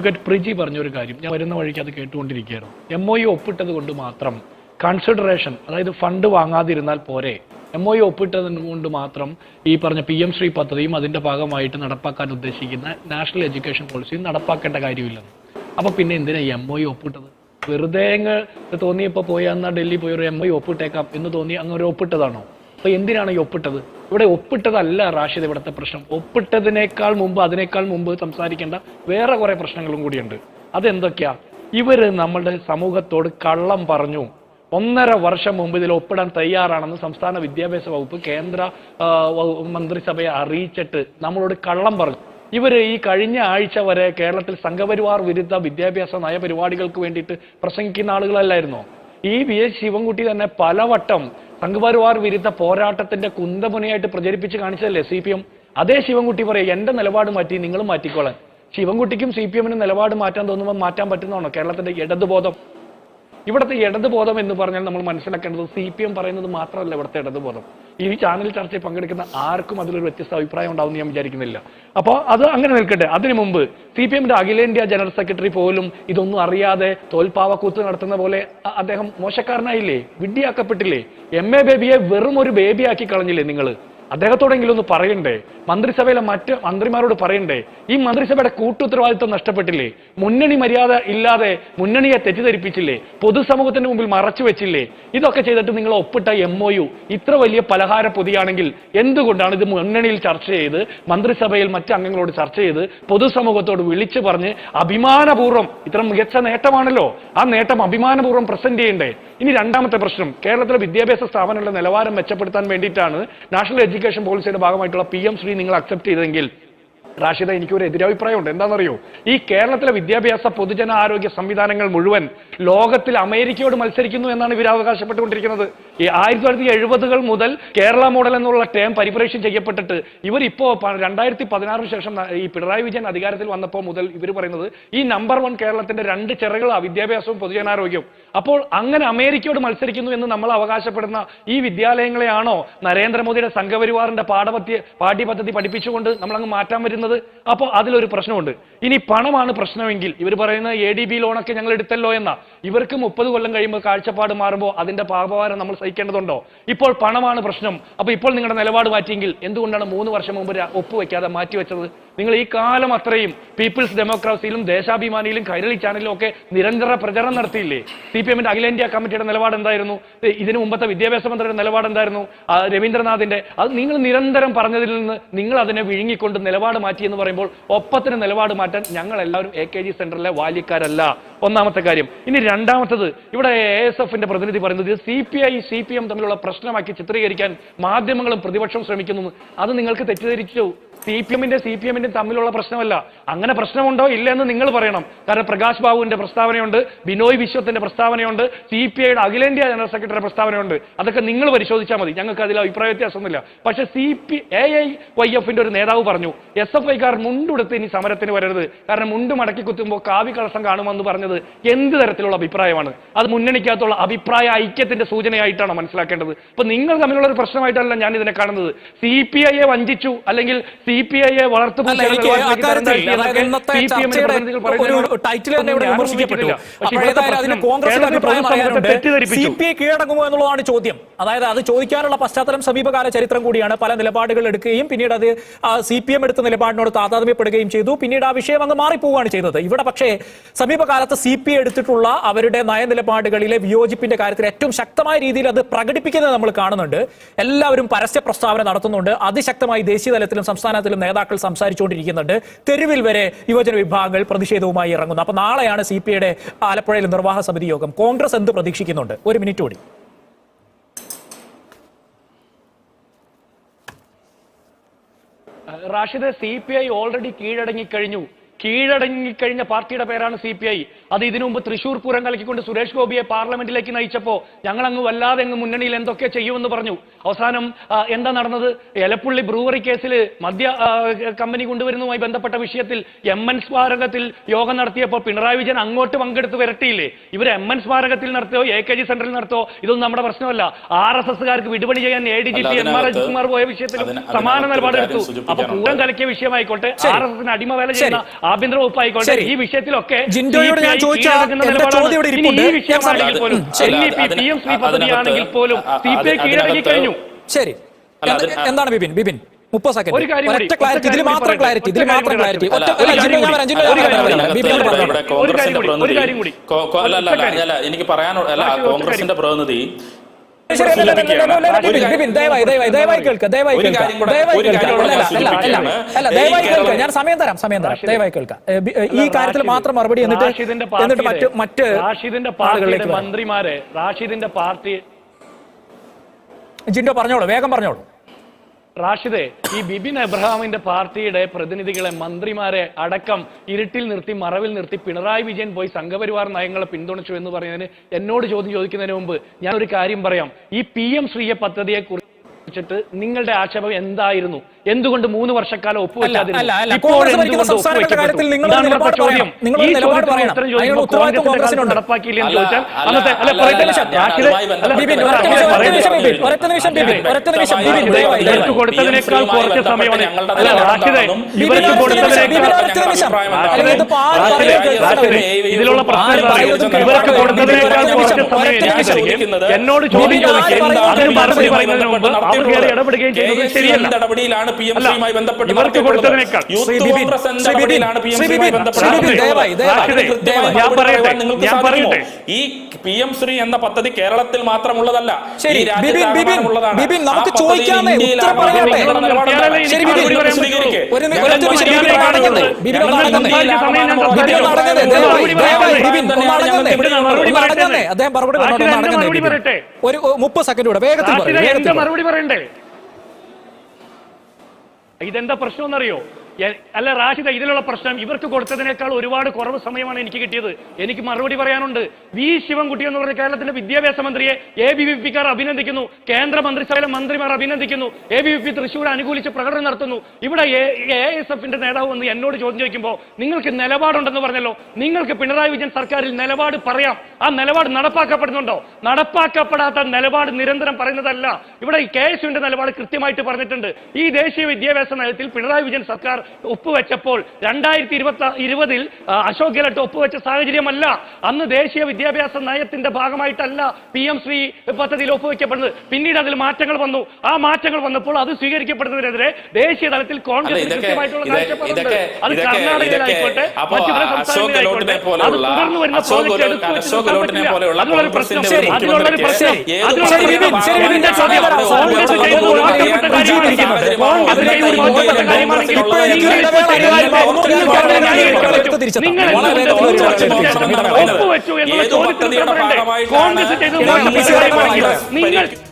Advocate Priji പറഞ്ഞൊരു കാര്യം. ഞാൻ വരുന്ന വഴിക്ക് അത് കേട്ടുകൊണ്ടിരിക്കുകയായിരുന്നു. എം ഒ ഒപ്പിട്ടത് കൊണ്ട് മാത്രം കൺസിഡറേഷൻ അതായത് ഫണ്ട് വാങ്ങാതിരുന്നാൽ പോരെ. എം ഒ ഒപ്പിട്ടത് കൊണ്ട് മാത്രം ഈ പറഞ്ഞ പി എം ശ്രീ പദ്ധതിയും അതിന്റെ ഭാഗമായിട്ട് നടപ്പാക്കാൻ ഉദ്ദേശിക്കുന്ന നാഷണൽ എഡ്യൂക്കേഷൻ പോളിസിയും നടപ്പാക്കേണ്ട കാര്യമില്ലെന്ന് അപ്പോൾ പിന്നെ എന്തിനാ എം ഒ ഒപ്പിട്ടത്? വെറുതെ തോന്നിയപ്പോൾ പോയി എന്നാൽ ഡൽഹി പോയി ഒരു എം ഒ ഒപ്പിട്ടേക്കാം എന്ന് തോന്നി അങ്ങനെ ഒപ്പിട്ടതാണോ? അപ്പൊ എന്തിനാണ് ഈ ഒപ്പിട്ടത്? ഇവിടെ ഒപ്പിട്ടതല്ല റാഷിദ് ഇവിടുത്തെ പ്രശ്നം. ഒപ്പിട്ടതിനേക്കാൾ മുമ്പ് അതിനേക്കാൾ മുമ്പ് സംസാരിക്കേണ്ട വേറെ കുറെ പ്രശ്നങ്ങളും കൂടിയുണ്ട്. അതെന്തൊക്കെയാ? ഇവർ നമ്മളുടെ സമൂഹത്തോട് കള്ളം പറഞ്ഞു. ഒന്നര വർഷം മുമ്പ് ഇതിൽ ഒപ്പിടാൻ തയ്യാറാണെന്ന് സംസ്ഥാന വിദ്യാഭ്യാസ വകുപ്പ് കേന്ദ്ര മന്ത്രിസഭയെ അറിയിച്ചിട്ട് നമ്മളോട് കള്ളം പറഞ്ഞു. ഇവർ ഈ കഴിഞ്ഞ ആഴ്ച വരെ കേരളത്തിൽ സംഘപരിവാർ വിരുദ്ധ വിദ്യാഭ്യാസ നയപരിപാടികൾക്ക് വേണ്ടിയിട്ട് പ്രസംഗിക്കുന്ന ആളുകളല്ലായിരുന്നോ? ഈ വി എസ് ശിവൻകുട്ടി തന്നെ പലവട്ടം സംഘപരിവാർ വിരുദ്ധ പോരാട്ടത്തിന്റെ കുന്തമുനയായിട്ട് പ്രചരിപ്പിച്ച് കാണിച്ചതല്ലേ സി പി എം? അതേ ശിവൻകുട്ടി പറയും എന്റെ നിലപാട് മാറ്റി നിങ്ങളും മാറ്റിക്കോളാൻ. ശിവൻകുട്ടിക്കും സി പി എമ്മിനും നിലപാട് മാറ്റാൻ തോന്നുമ്പോൾ മാറ്റാൻ പറ്റുന്നതാണോ കേരളത്തിന്റെ ഇടതുബോധം? ഇവിടുത്തെ ഇടതുബോധം എന്ന് പറഞ്ഞാൽ നമ്മൾ മനസ്സിലാക്കേണ്ടത് സി പി എം പറയുന്നത് മാത്രമല്ല ഇവിടുത്തെ ഇടതുബോധം. ഈ ചാനൽ ചർച്ചയിൽ പങ്കെടുക്കുന്ന ആർക്കും അതിലൊരു വ്യത്യസ്ത അഭിപ്രായം ഉണ്ടാവും ഞാൻ വിചാരിക്കുന്നില്ല. അപ്പോൾ അത് അങ്ങനെ നിൽക്കട്ടെ. അതിനു മുമ്പ് സി പി എമ്മിന്റെ അഖിലേന്ത്യാ ജനറൽ സെക്രട്ടറി പോലും ഇതൊന്നും അറിയാതെ തോൽപ്പാവക്കൂത്ത് നടത്തുന്ന പോലെ അദ്ദേഹം മോശക്കാരനായില്ലേ? വിഡ്ഢിയാക്കപ്പെട്ടില്ലേ? എം എ ബേബിയെ വെറും ഒരു ബേബിയാക്കി കളഞ്ഞില്ലേ നിങ്ങൾ അദ്ദേഹത്തോടെങ്കിലും ഒന്ന് പറയണ്ടേ? മന്ത്രിസഭയിലെ മറ്റ് മന്ത്രിമാരോട് പറയണ്ടേ? ഈ മന്ത്രിസഭയുടെ കൂട്ടുത്തരവാദിത്വം നഷ്ടപ്പെട്ടില്ലേ? മുന്നണി മര്യാദ ഇല്ലാതെ മുന്നണിയെ തെറ്റിദ്ധരിപ്പിച്ചില്ലേ? പൊതുസമൂഹത്തിന് മുമ്പിൽ മറച്ചു വെച്ചില്ലേ? ഇതൊക്കെ ചെയ്തിട്ട് നിങ്ങൾ ഒപ്പിട്ട എം ഒ യു ഇത്ര വലിയ പലഹാര പൊതിയാണെങ്കിൽ എന്തുകൊണ്ടാണ് ഇത് മുന്നണിയിൽ ചർച്ച ചെയ്ത് മന്ത്രിസഭയിൽ മറ്റ് അംഗങ്ങളോട് ചർച്ച ചെയ്ത് പൊതുസമൂഹത്തോട് വിളിച്ചു പറഞ്ഞ് അഭിമാനപൂർവം ഇത്ര മികച്ച നേട്ടമാണല്ലോ ആ നേട്ടം അഭിമാനപൂർവം പ്രസന്റ് ചെയ്യണ്ടേ? ഇനി രണ്ടാമത്തെ പ്രശ്നം കേരളത്തിലെ വിദ്യാഭ്യാസ സ്ഥാപനങ്ങളുടെ നിലവാരം മെച്ചപ്പെടുത്താൻ വേണ്ടിയിട്ടാണ് നാഷണൽ എഡ്യൂക്കേഷൻ പോളിസിയുടെ ഭാഗമായിട്ടുള്ള പി എം ശ്രീ നിങ്ങൾ അക്സെപ്റ്റ് ചെയ്തെങ്കിൽ റാഷിദ എനിക്കൊരു എതിരഭിപ്രായമുണ്ട്. എന്താണെന്നറിയോ? ഈ കേരളത്തിലെ വിദ്യാഭ്യാസ പൊതുജന ആരോഗ്യ സംവിധാനങ്ങൾ മുഴുവൻ ലോകത്തിൽ അമേരിക്കയോട് മത്സരിക്കുന്നു എന്നാണ് ഇവർ അവകാശപ്പെട്ടുകൊണ്ടിരിക്കുന്നത്. ഈ ആയിരത്തി തൊള്ളായിരത്തി എഴുപതുകൾ മുതൽ കേരള മോഡൽ എന്നുള്ള ടേം പരിപ്രേക്ഷ്യം ചെയ്യപ്പെട്ടിട്ട് ഇവർ ഇപ്പോ രണ്ടായിരത്തി പതിനാറിന് ശേഷം ഈ പിണറായി വിജയൻ അധികാരത്തിൽ വന്നപ്പോൾ മുതൽ ഇവർ പറയുന്നത് ഈ നമ്പർ വൺ കേരളത്തിന്റെ രണ്ട് ചെറുകളാണ് വിദ്യാഭ്യാസവും പൊതുജനാരോഗ്യവും. അപ്പോൾ അങ്ങനെ അമേരിക്കയോട് മത്സരിക്കുന്നു എന്ന് നമ്മൾ അവകാശപ്പെടുന്ന ഈ വിദ്യാലയങ്ങളെയാണോ നരേന്ദ്രമോദിയുടെ സംഘപരിവാറിന്റെ പാഠപത്യ പാഠ്യപദ്ധതി പഠിപ്പിച്ചുകൊണ്ട് നമ്മൾ അങ്ങ് മാറ്റാൻ വരുന്നത്? അപ്പോൾ അതിലൊരു പ്രശ്നമുണ്ട്. ഇനി പണമാണ് പ്രശ്നമെങ്കിൽ. ഇവർ പറയുന്ന എ ഡി ബി ലോണൊക്കെ ഞങ്ങൾ എടുത്തല്ലോ എന്ന. ഇവർക്ക് മുപ്പത് കൊല്ലം കഴിയുമ്പോൾ കാഴ്ചപ്പാട് മാറുമ്പോൾ അതിന്റെ പാപഭാരം നമ്മൾ സഹിക്കേണ്ടതുണ്ടോ? ഇപ്പോൾ പണമാണ് പ്രശ്നം. അപ്പൊ ഇപ്പോൾ നിങ്ങളുടെ നിലപാട് മാറ്റിയെങ്കിൽ എന്തുകൊണ്ടാണ് മൂന്ന് വർഷം മുമ്പ് ഒപ്പുവെക്കാതെ മാറ്റിവെച്ചത്? നിങ്ങൾ ഈ കാലം അത്രയും പീപ്പിൾസ് ഡെമോക്രസിയിലും ദേശാഭിമാനിയിലും കൈരളി ചാനലിലും ഒക്കെ നിരന്തര പ്രചരണം നടത്തിയില്ലേ? സി പി എമ്മിന്റെ അഖിലേന്ത്യാ കമ്മിറ്റിയുടെ നിലപാട് എന്തായിരുന്നു? ഇതിനു മുമ്പത്തെ വിദ്യാഭ്യാസ മന്ത്രിയുടെ നിലപാട് എന്തായിരുന്നു? രവീന്ദ്രനാഥിന്റെ. അത് നിങ്ങൾ നിരന്തരം പറഞ്ഞതിൽ നിന്ന് നിങ്ങൾ അതിനെ വിഴുങ്ങിക്കൊണ്ട് നിലപാട് മാറ്റി എന്ന് പറയുമ്പോൾ ഒപ്പത്തിന് നിലപാട് മാറ്റാൻ ഞങ്ങൾ എല്ലാവരും എ കെ ജി സെന്ററിലെ ബാല്യക്കാരല്ല ഒന്നാമത്തെ കാര്യം. ഇനി രണ്ടാമത്തത് ഇവിടെ എ എസ് എഫിന്റെ പ്രതിനിധി പറയുന്നത് C P I C P M തമ്മിലുള്ള പ്രശ്നമാക്കി ചിത്രീകരിക്കാൻ മാധ്യമങ്ങളും പ്രതിപക്ഷവും ശ്രമിക്കുന്നു. അത് നിങ്ങൾക്ക് തെറ്റിദ്ധരിച്ചു. സി പി എമ്മിന്റെ സി പി എമ്മിന്റെ തമ്മിലുള്ള പ്രശ്നമല്ല. അങ്ങനെ പ്രശ്നമുണ്ടോ? ഇല്ല എന്ന് നിങ്ങൾ പറയണം. കാരണം പ്രകാശ് ബാബുവിന്റെ പ്രസ്താവനയുണ്ട് ബിനോയ് വിശ്വത്തിന്റെ പ്രസ്താവനയുണ്ട് സി പി ഐയുടെ അഖിലേന്ത്യാ ജനറൽ സെക്രട്ടറിയുടെ പ്രസ്താവനയുണ്ട്. അതൊക്കെ നിങ്ങൾ പരിശോധിച്ചാൽ മതി. ഞങ്ങൾക്ക് അതിൽ അഭിപ്രായ വ്യത്യാസമൊന്നുമില്ല. പക്ഷേ C P A I Y എഫിന്റെ ഒരു നേതാവ് പറഞ്ഞു എസ് എഫ് ഐക്കാർ മുണ്ടുടുത്ത് ഇനി സമരത്തിന് വരരുത്. കാരണം മുണ്ട് മടക്കി കുത്തുമ്പോൾ കാവ്യ കളസം കാണുമെന്ന് പറഞ്ഞത് എന്ത് തരത്തിലുള്ള അഭിപ്രായമാണ്? അത് മുന്നണിക്കകത്തുള്ള അഭിപ്രായ ഐക്യത്തിന്റെ സൂചനയായിട്ടാണ് മനസ്സിലാക്കേണ്ടത്? അപ്പൊ നിങ്ങൾ തമ്മിലുള്ള ഒരു പ്രശ്നമായിട്ടല്ല ഞാൻ ഇതിനെ കാണുന്നത്. സി പി ഐയെ വഞ്ചിച്ചു അല്ലെങ്കിൽ സി പി ഐയെ വളർത്തു കീഴടങ്ങുമോ എന്നുള്ളതാണ് ചോദ്യം. അതായത് അത് ചോദിക്കാനുള്ള പശ്ചാത്തലം സമീപകാല ചരിത്രം കൂടിയാണ്. പല നിലപാടുകൾ എടുക്കുകയും പിന്നീട് അത് സി പി എം എടുത്ത നിലപാടിനോട് താതാത്മ്യപ്പെടുകയും ചെയ്തു. പിന്നീട് ആ വിഷയം അങ്ങ് മാറിപ്പോവുകയാണ് ചെയ്തത്. ഇവിടെ പക്ഷേ സമീപകാലത്ത് സി പി ഐ എടുത്തിട്ടുള്ള അവരുടെ നയനിലപാടുകളിലെ വിയോജിപ്പിന്റെ കാര്യത്തിൽ ഏറ്റവും ശക്തമായ രീതിയിൽ അത് പ്രകടിപ്പിക്കുന്നത് നമ്മൾ കാണുന്നുണ്ട്. എല്ലാവരും പരസ്യ പ്രസ്താവന നടത്തുന്നുണ്ട്. അതിശക്തമായി ദേശീയ തലത്തിലും സംസ്ഥാനത്തിലും നേതാക്കൾ സംസാരിച്ചുകൊണ്ടിരിക്കുന്നുണ്ട്. തെരുവിൽ വരെ യുവജന വിഭാഗങ്ങൾ പ്രതിഷേധവുമായി ഇറങ്ങുന്നു. അപ്പൊ നാളെയാണ് സി പി ഐയുടെ ആലപ്പുഴയിൽ നിർവാഹക സമിതി യോഗം. കോൺഗ്രസ് എന്ത് പ്രതീക്ഷിക്കുന്നുണ്ട്? ഒരു മിനിറ്റ് കൂടി. Rashid C P I already കീഴടങ്ങി കഴിഞ്ഞു കീഴടങ്ങിക്കഴിഞ്ഞ പാർട്ടിയുടെ പേരാണ് സി പി ഐ അത് ഇതിനു മുമ്പ് തൃശൂർ പൂരം കളിക്കൊണ്ട് സുരേഷ് ഗോപിയെ പാർലമെന്റിലേക്ക് നയിച്ചപ്പോ ഞങ്ങൾ അങ്ങ് വല്ലാതെ അങ്ങ് മുന്നണിയിൽ എന്തൊക്കെ ചെയ്യുമെന്ന് പറഞ്ഞു. അവസാനം എന്താ നടന്നത്? എലപ്പുള്ളി ബ്രൂവറി കേസിൽ മദ്യ കമ്പനി കൊണ്ടുവരുന്നതുമായി ബന്ധപ്പെട്ട വിഷയത്തിൽ എം എൻ സ്മാരകത്തിൽ യോഗം നടത്തിയപ്പോൾ പിണറായി വിജയൻ അങ്ങോട്ട് പങ്കെടുത്ത് വരട്ടിയില്ലേ? ഇവർ എം എൻ സ്മാരകത്തിൽ നടത്തോ എ കെ ജി സെന്ററിൽ നടത്തോ ഇതൊന്നും നമ്മുടെ പ്രശ്നമല്ല. ആർ എസ് എസ്സുകാർക്ക് വിടുപണി ചെയ്യാൻ A D G P M R അതിനകത്ത് അജിത്കുമാർ പോയ വിഷയത്തിൽ സമാന നിലപാടെടുത്തു നിലപാട് എടുത്തു. കാര്യം അപ്പൊ പൂരം കലക്കിയ വിഷയമായിക്കോട്ടെ. ആർ എസ് എസിന് അടിമവേല ചെയ്യുന്ന. ആഭ്യന്തര വകുപ്പായിക്കോട്ടെ ഈ വിഷയത്തിലൊക്കെ ചോദിച്ച എന്റെ ചോദ്യം ഇവിടെ ഇരിപ്പുണ്ട്. ശ്രീ എന്താണ് ബിപിൻ? ബിപിൻ മുപ്പത് സെക്കൻഡ് ഒറ്റ ക്ലാരിറ്റി ഇതിൽ മാത്രം ക്ലാരിറ്റി ഇതിൽ മാത്രം ക്ലാരിറ്റി കോൺഗ്രസിന്റെ പ്രതിനിധി എനിക്ക് പറയാനുള്ള അല്ല കോൺഗ്രസിന്റെ പ്രതിനിധി ഞാൻ സമയം തരാം സമയം തരാം. ദയവായി ഏ, ഈ കാര്യത്തിൽ മാത്രം മറുപടി എന്നിട്ട് എന്നിട്ട് മറ്റ് മറ്റ് റാഷിദിന്റെ പാർട്ടിയുടെ മന്ത്രിമാരെ റാഷിദിന്റെ പാർട്ടി ജിൻഡോ പറഞ്ഞോളൂ വേഗം പറഞ്ഞോളൂ. റാഷിദെ ഈ ബിബിൻ എബ്രഹാമിന്റെ പാർട്ടിയുടെ പ്രതിനിധികളെ മന്ത്രിമാരെ അടക്കം ഇരുട്ടിൽ നിർത്തി മറവിൽ നിർത്തി പിണറായി വിജയൻ പോയി സംഘപരിവാർ നയങ്ങളെ പിന്തുണച്ചു എന്ന് പറയുന്നതിന് എന്നോട് ചോദ്യം ചോദിക്കുന്നതിന് മുമ്പ് ഞാൻ ഒരു കാര്യം പറയാം. ഈ പി എം ശ്രീയ പദ്ധതിയെ കുറിച്ചിട്ട് നിങ്ങളുടെ ആക്ഷേപം എന്തായിരുന്നു? എന്തുകൊണ്ട് മൂന്ന് വർഷക്കാലം. നടപ്പാക്കിയില്ലെന്ന് ചോദിച്ചാൽ അന്നത്തെ അല്ല ഇവർക്ക് കൊടുത്തതിനേക്കാൾ കുറച്ച് സമയമാണ്. അല്ല ഞങ്ങളുടെ ഇവർക്ക് കൊടുത്തതിനേക്കാൾ. ഇതിലുള്ള പ്രശ്നം ഇവർക്ക് കുറച്ച് സമയം. എന്നോട് ചോദ്യം ചോദിക്കുന്നത് ആര് ചോദിക്കുകയും അതിന് മറുപടി പറയുന്നതിന് മുമ്പ് നടപടിയിലാണ് പി എം സിയുമായി ബന്ധപ്പെട്ട് യൂത്ത് കോൺഗ്രസ് എന്ന നടപടിയിലാണ് പി എം സിയുമായി ബന്ധപ്പെട്ട് നിങ്ങൾക്ക് സാധിക്കുമോ? ഈ പി എം ശ്രീ എന്ന പദ്ധതി കേരളത്തിൽ മാത്രമുള്ളതല്ല ഈ നമുക്ക് ചോദിക്കാമേ, ഇന്ത്യയിലാണ് ഉത്തരം പറയട്ടെ. ശരി. ഒരു ദയവായി, ദയവായി. അദ്ദേഹം മറുപടി. ഒരു മുപ്പത് സെക്കൻഡ് കൂടെ വേഗത്തിൽ പറയൂ, പറയണ്ടേ ഇതെന്താ പ്രശ്നം എന്നറിയോ അല്ല റാഷിദ ഇതിലുള്ള പ്രശ്നം ഇവർക്ക് കൊടുത്തതിനേക്കാൾ ഒരുപാട് കുറവ് സമയമാണ് എനിക്ക് കിട്ടിയത്. എനിക്ക് മറുപടി പറയാനുണ്ട്. വി. ശിവൻകുട്ടി എന്ന് പറഞ്ഞ കേരളത്തിന്റെ വിദ്യാഭ്യാസ മന്ത്രിയെ എ ബി വി പിക്കാർ അഭിനന്ദിക്കുന്നു. കേന്ദ്ര മന്ത്രിസഭയിലെ മന്ത്രിമാർ അഭിനന്ദിക്കുന്നു. A B V P Thrissur അനുകൂലിച്ച് പ്രകടനം നടത്തുന്നു. ഇവിടെ എ എസ് എഫിന്റെ നേതാവ് വന്ന് എന്നോട് ചോദ്യം ചോദിക്കുമ്പോൾ നിങ്ങൾക്ക് നിലപാടുണ്ടെന്ന് പറഞ്ഞല്ലോ. നിങ്ങൾക്ക് പിണറായി വിജയൻ സർക്കാരിൽ നിലപാട് പറയാം. ആ നിലപാട് നടപ്പാക്കപ്പെടുന്നുണ്ടോ? നടപ്പാക്കപ്പെടാത്ത നിലപാട് നിരന്തരം പറയുന്നതല്ല. ഇവിടെ കെ എസ് യുവിന്റെ നിലപാട് കൃത്യമായിട്ട് പറഞ്ഞിട്ടുണ്ട്. ഈ ദേശീയ വിദ്യാഭ്യാസ നയത്തിൽ പിണറായി വിജയൻ സർക്കാർ ഒപ്പുവെച്ചപ്പോൾ രണ്ടായിരത്തി ഇരുപത്തി ഇരുപതിൽ അശോക് ഗെഹ്ലോട്ട് ഒപ്പുവെച്ച സാഹചര്യമല്ല അന്ന് ദേശീയ വിദ്യാഭ്യാസ നയത്തിന്റെ ഭാഗമായിട്ടല്ല പി എം ശ്രീ പദ്ധതിയിൽ ഒപ്പുവെക്കപ്പെടുന്നത് പിന്നീട് അതിൽ മാറ്റങ്ങൾ വന്നു ആ മാറ്റങ്ങൾ വന്നപ്പോൾ അത് സ്വീകരിക്കപ്പെടുന്നതിനെതിരെ ദേശീയ തലത്തിൽ കോൺഗ്രസ് കൃത്യമായിട്ടുള്ള കാഴ്ചപ്പാടുണ്ട് അത് കർണാടകയിലായിക്കോട്ടെ മറ്റു പല സംസ്ഥാനങ്ങളിലായിക്കോട്ടെ അത് തുടർന്നു വരുന്ന അശോക് എടുത്തു വെച്ച് അതിനുള്ളൊരു പ്രശ്നം അതിനുള്ളൊരു പ്രശ്നം അതിനുള്ളൊരു ചോദ്യം കോൺഗ്രസ് ഒപ്പുവെച്ചു എന്നുള്ള ചോദ്യത്തിന് ഉത്തരം പറയണ്ടേ? കോൺഗ്രസ് ചെയ്ത് ഞാൻ മാറ്റപ്പെട്ട PC കാര്യമാണെങ്കിൽ കോൺഗ്രസ് നിങ്ങൾ പരിഹരിക്കുന്നത്?